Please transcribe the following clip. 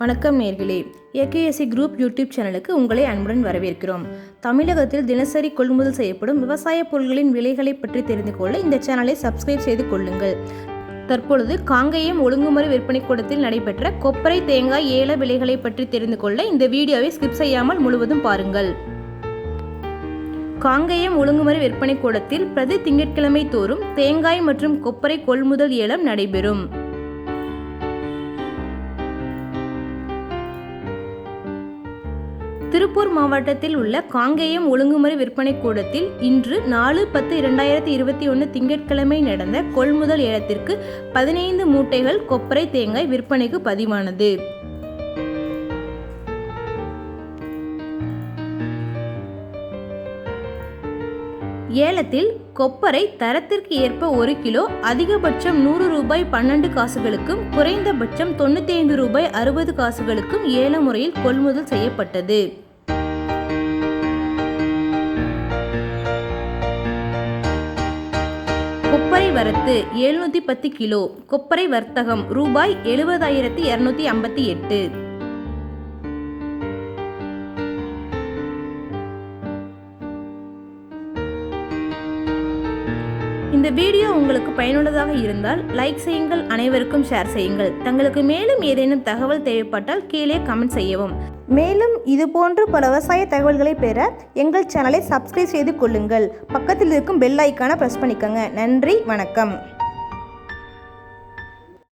வணக்கம் நேர்களே. AKSC group YouTube சேனலுக்கு உங்களை அன்புடன் வரவேற்கிறோம். தமிழகத்தில் தினசரி கொள்முதல் செய்யப்படும் விவசாய பொருட்களின் விலைகளை பற்றி தெரிந்து கொள்ள இந்த சேனலை சப்ஸ்கிரைப் செய்து கொள்ளுங்கள். தற்பொழுது காங்கேயம் ஒழுங்குமுறை விற்பனை கூடத்தில் நடைபெற்ற கொப்பரை தேங்காய் ஏல விலைகளை பற்றி தெரிந்து கொள்ள இந்த வீடியோவை ஸ்கிப் செய்யாமல் முழுவதும் பாருங்கள். காங்கேயம் ஒழுங்குமுறை விற்பனை கூடத்தில் பிரதி திங்கட்கிழமை தோறும் தேங்காய் மற்றும் கொப்பரை கொள்முதல் ஏலம் நடைபெறும். திருப்பூர் மாவட்டத்தில் உள்ள காங்கேயம் ஒழுங்குமுறை விற்பனை கூடத்தில் இன்று நாலு பத்து இரண்டாயிரத்தி இருபத்தி ஒன்று திங்கட்கிழமை நடந்த கொள்முதல் ஏலத்திற்கு பதினைந்து மூட்டைகள் கொப்பரை தேங்காய் விற்பனைக்கு பதிவானது. ஏலத்தில் கொப்பரை தரத்திற்கு ஏற்ப ஒரு கிலோ அதிகபட்சம் நூறு ரூபாய் பன்னெண்டு காசுகளுக்கும் குறைந்தபட்சம் தொண்ணூற்றி ஐந்து ரூபாய் அறுபது காசுகளுக்கும் ஏல முறையில் கொள்முதல் செய்யப்பட்டது. கொப்பரை வரத்து எழுநூற்றி பத்து கிலோ கொப்பரை வர்த்தகம் ரூபாய் எழுபதாயிரத்தி இரநூத்தி ஐம்பத்தி எட்டு. இந்த வீடியோ உங்களுக்கு பயனுள்ளதாக இருந்தால் லைக் செய்யுங்கள் அனைவருக்கும் ஷேர் செய்யுங்கள். தங்களுக்கு மேலும் ஏதேனும் தகவல் தேவைப்பட்டால் கீழே கமெண்ட் செய்யவும். மேலும் இது போன்று பல விவசாய தகவல்களை பெற எங்கள் சேனலை சப்ஸ்கிரைப் செய்து கொள்ளுங்கள். பக்கத்தில் இருக்கும் பெல் ஐக்கானை ப்ரெஸ் பண்ணிக்கோங்க. நன்றி வணக்கம்.